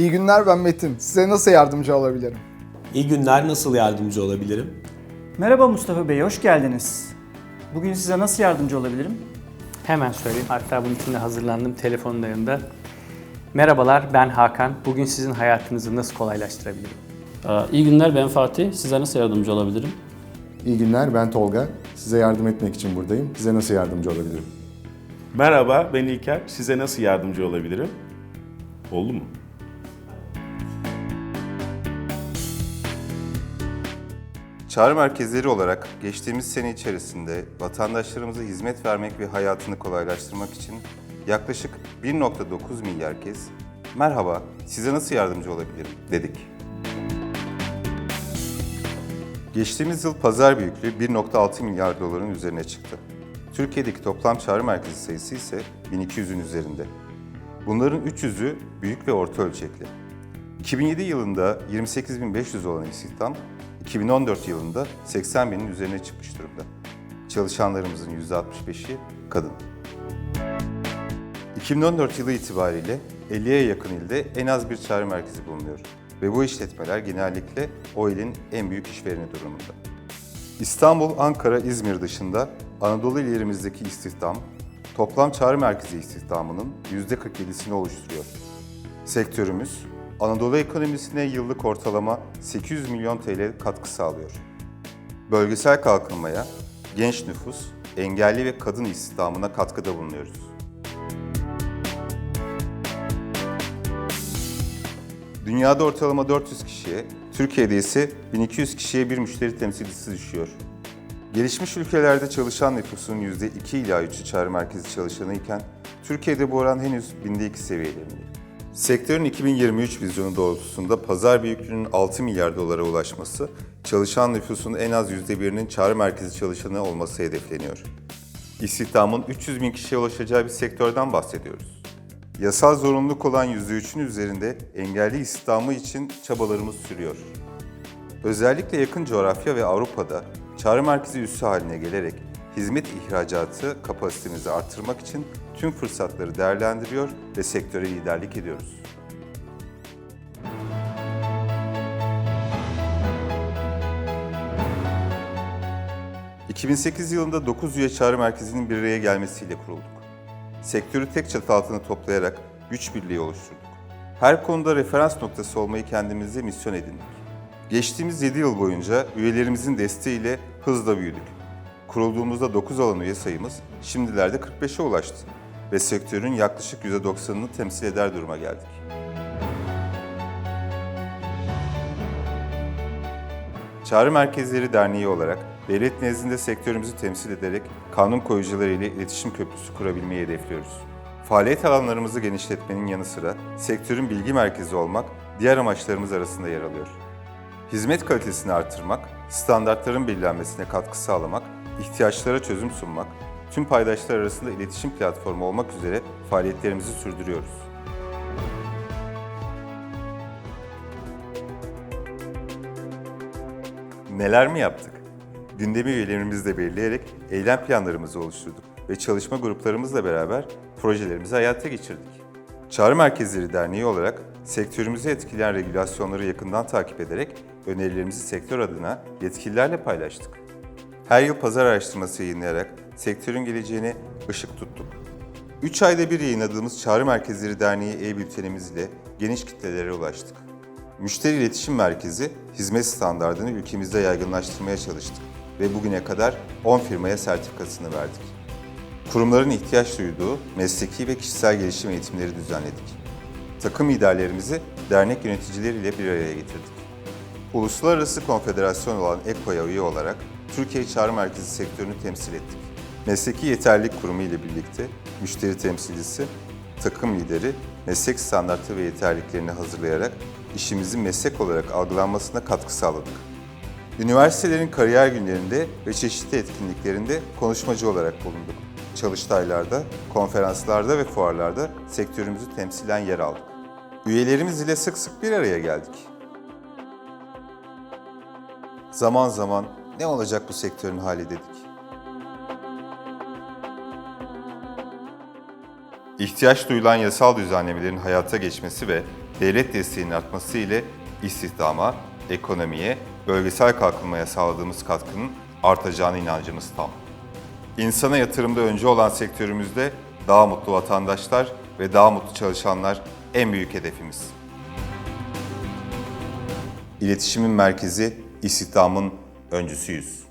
İyi günler ben Metin. Size nasıl yardımcı olabilirim? İyi günler, nasıl yardımcı olabilirim? Merhaba Mustafa Bey, hoş geldiniz. Bugün size nasıl yardımcı olabilirim? Hemen söyleyeyim. Hatta bunun için de hazırlandım telefonun yanında. Merhabalar, ben Hakan. Bugün sizin hayatınızı nasıl kolaylaştırabilirim? Aa, İyi günler ben Fatih. Size nasıl yardımcı olabilirim? İyi günler, ben Tolga. Size yardım etmek için buradayım. Size nasıl yardımcı olabilirim? Merhaba, ben İlker. Size nasıl yardımcı olabilirim? Oldu mu? Çağrı merkezleri olarak geçtiğimiz sene içerisinde vatandaşlarımıza hizmet vermek ve hayatını kolaylaştırmak için yaklaşık 1.9 milyar kez merhaba size nasıl yardımcı olabilirim dedik. Geçtiğimiz yıl pazar büyüklüğü 1.6 milyar doların üzerine çıktı. Türkiye'deki toplam çağrı merkezi sayısı ise 1200'ün üzerinde. Bunların 300'ü büyük ve orta ölçekli. 2007 yılında 28.500 olan istihdam, 2014 yılında 80 binin üzerine çıkmış durumda. Çalışanlarımızın %65'i kadın. 2014 yılı itibariyle 50'ye yakın ilde en az bir çağrı merkezi bulunuyor ve bu işletmeler genellikle o ilin en büyük işvereni durumunda. İstanbul, Ankara, İzmir dışında Anadolu illerimizdeki istihdam, toplam çağrı merkezi istihdamının %47'sini oluşturuyor. Sektörümüz, Anadolu ekonomisine yıllık ortalama 800 milyon TL katkı sağlıyor. Bölgesel kalkınmaya, genç nüfus, engelli ve kadın istihdamına katkıda bulunuyoruz. Dünyada ortalama 400 kişiye, Türkiye'de ise 1200 kişiye bir müşteri temsilcisi düşüyor. Gelişmiş ülkelerde çalışan nüfusun %2 ila 3'ü çağrı merkezi çalışanı iken, Türkiye'de bu oran henüz binde 2 seviyelerinde. Sektörün 2023 vizyonu doğrultusunda pazar büyüklüğünün 6 milyar dolara ulaşması, çalışan nüfusun en az %1'inin çağrı merkezi çalışanı olması hedefleniyor. İstihdamın 300 bin kişiye ulaşacağı bir sektörden bahsediyoruz. Yasal zorunluluk olan %3'ün üzerinde engelli istihdamı için çabalarımız sürüyor. Özellikle yakın coğrafya ve Avrupa'da çağrı merkezi üssü haline gelerek hizmet ihracatı kapasitemizi artırmak için tüm fırsatları değerlendiriyor ve sektöre liderlik ediyoruz. ...2008 yılında 9 üye çağrı merkezinin bir araya gelmesiyle kurulduk. Sektörü tek çatı altında toplayarak güç birliği oluşturduk. Her konuda referans noktası olmayı kendimize misyon edindik. Geçtiğimiz 7 yıl boyunca üyelerimizin desteğiyle hızla büyüdük. Kurulduğumuzda 9 alan üye sayımız şimdilerde 45'e ulaştı ve sektörün yaklaşık %90'ını temsil eder duruma geldik. Çağrı Merkezleri Derneği olarak devlet nezdinde sektörümüzü temsil ederek kanun koyucuları ile iletişim köprüsü kurabilmeyi hedefliyoruz. Faaliyet alanlarımızı genişletmenin yanı sıra sektörün bilgi merkezi olmak diğer amaçlarımız arasında yer alıyor. Hizmet kalitesini artırmak, standartların belirlenmesine katkı sağlamak, ihtiyaçlara çözüm sunmak, tüm paydaşlar arasında iletişim platformu olmak üzere faaliyetlerimizi sürdürüyoruz. Neler mi yaptık? Gündemi üyelerimizle belirleyerek eylem planlarımızı oluşturduk ve çalışma gruplarımızla beraber projelerimizi hayata geçirdik. Çağrı Merkezleri Derneği olarak sektörümüzü etkileyen regülasyonları yakından takip ederek önerilerimizi sektör adına yetkililerle paylaştık. Her yıl pazar araştırması yayınlayarak sektörün geleceğine ışık tuttuk. 3 ayda bir yayınladığımız Çağrı Merkezleri Derneği e-bültenimiz ile geniş kitlelere ulaştık. Müşteri İletişim Merkezi hizmet standartını ülkemizde yaygınlaştırmaya çalıştık ve bugüne kadar 10 firmaya sertifikasını verdik. Kurumların ihtiyaç duyduğu mesleki ve kişisel gelişim eğitimleri düzenledik. Takım liderlerimizi dernek yöneticileriyle bir araya getirdik. Uluslararası konfederasyon olan ECO'ya üye olarak Türkiye Çağrı Merkezi sektörünü temsil ettik. Mesleki Yeterlilik Kurumu ile birlikte müşteri temsilcisi, takım lideri, meslek standartı ve yeterliliklerini hazırlayarak işimizin meslek olarak algılanmasına katkı sağladık. Üniversitelerin kariyer günlerinde ve çeşitli etkinliklerinde konuşmacı olarak bulunduk. Çalıştaylarda, konferanslarda ve fuarlarda sektörümüzü temsilen yer aldık. Üyelerimiz ile sık sık bir araya geldik. Zaman zaman ne olacak bu sektörün hali dedik. İhtiyaç duyulan yasal düzenlemelerin hayata geçmesi ve devlet desteğinin artması ile istihdama, ekonomiye, bölgesel kalkınmaya sağladığımız katkının artacağına inancımız tam. İnsana yatırımda önce olan sektörümüzde daha mutlu vatandaşlar ve daha mutlu çalışanlar en büyük hedefimiz. İletişimin merkezi, istihdamın öncüsüyüz.